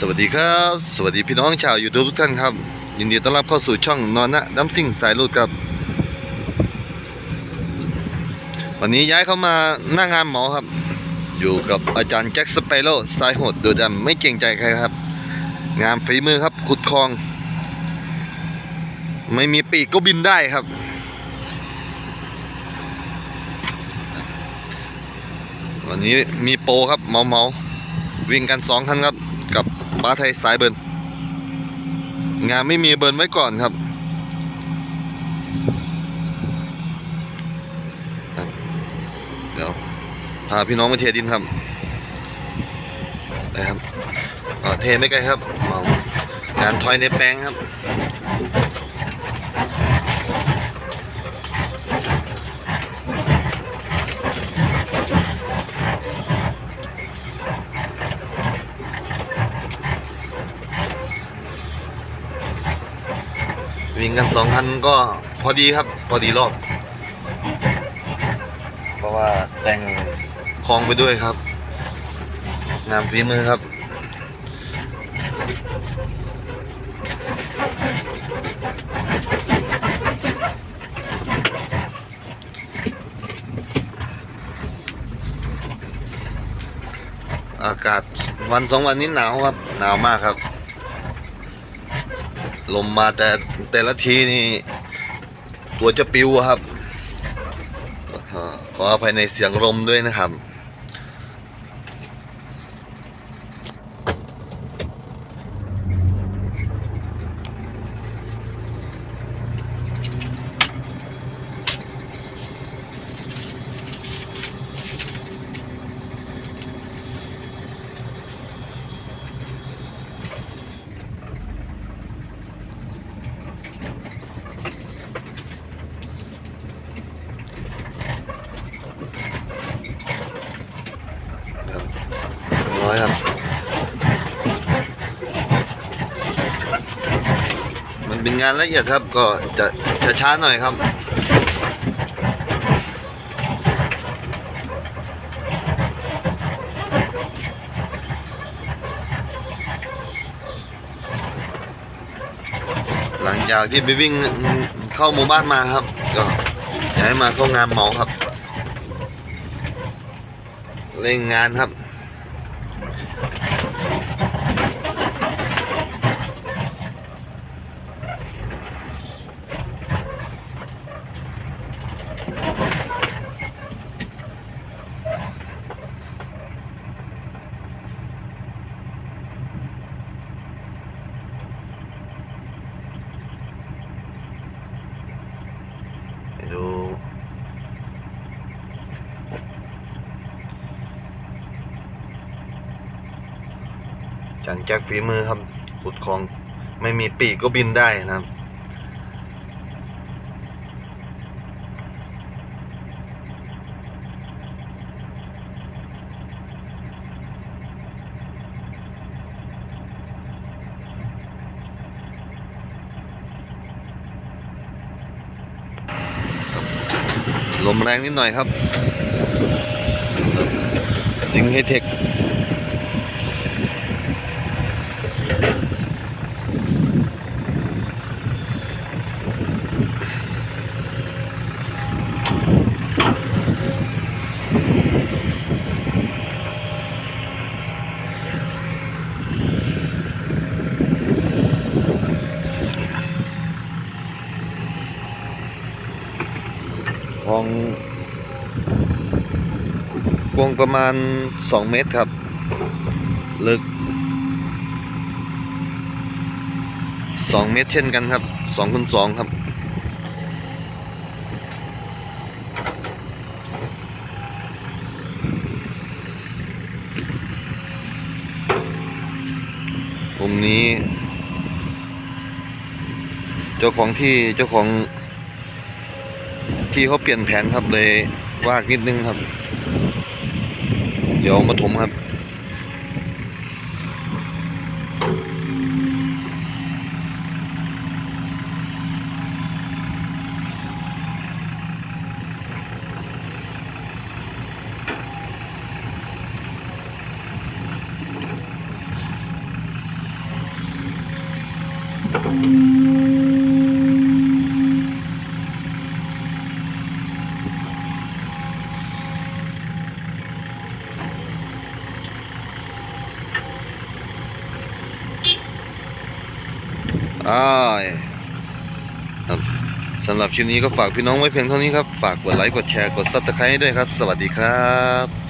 สวัสดีครับ สวัสดีพี่น้องชาวยูทูบทุกท่านครับ ยินดีต้อนรับเข้าสู่ช่องนอนนะน้ำซิ่งสายลูดครับ วันนี้ย้ายเข้ามาหน้างานหมอครับ อยู่กับอาจารย์แจ็คสเปโร่สายโหดดูดำไม่เกรงใจใครครับ งานฝีมือครับขุดคลอง ไม่มีปีกก็บินได้ครับ วันนี้มีโปรครับเมาเมาวิ่งกันสองคันครับกับ ปลาไทยสายเบิร์นงานไม่มีเบิร์นไว้ก่อนครับ เดี๋ยวพาพี่น้องมาเทดินครับไปครับเทไม่ไกลครับงานถอยในแปลงครับ วิ่งกันสองคันก็พอดีครับพอดีรอบ เพราะว่าแต่งคลองไปด้วยครับ งานฝีมือครับอากาศวันสองวันนี้หนาวครับ หนาวมากครับ ลมมาแต่แต่ละทีนี่ ตัวจะปิวครับขออภัยในเสียงลมด้วยนะครับ ร้อยครับ มันเป็นงานละเอียดครับ ก็จะจะช้าหน่อยครับหลังจากที่ไปวิ่งเข้าหมู่บ้านมาครับ ก็ย้ายมาเข้างานเหมาครับ เร่งงานครับ ไจังแจ็คฝีมือครับ ขุดคลองไม่มีปีกก็บินได้นะครับลมแรงนิดหน่อยครับ สิงห์ไฮเทค ของกวงประมาณ 2 เมตรครับ ลึก 2 เมตรเช่นกันครับ2คูณ2ครับมุมนี้ เจ้าของที่เจ้าของ ที่เขาเปลี่ยนแผนครับเลยว่ากนิดนึงครับ เดี๋ยวมาถมครับคอ้ ครับสำหรับคลิปนี้ก็ฝากพี่น้องไว้เพียงเท่านี้ครับ ฝากกดไลค์ กดแชร์ กดซับสไครต์ด้วยครับ สวัสดีครับ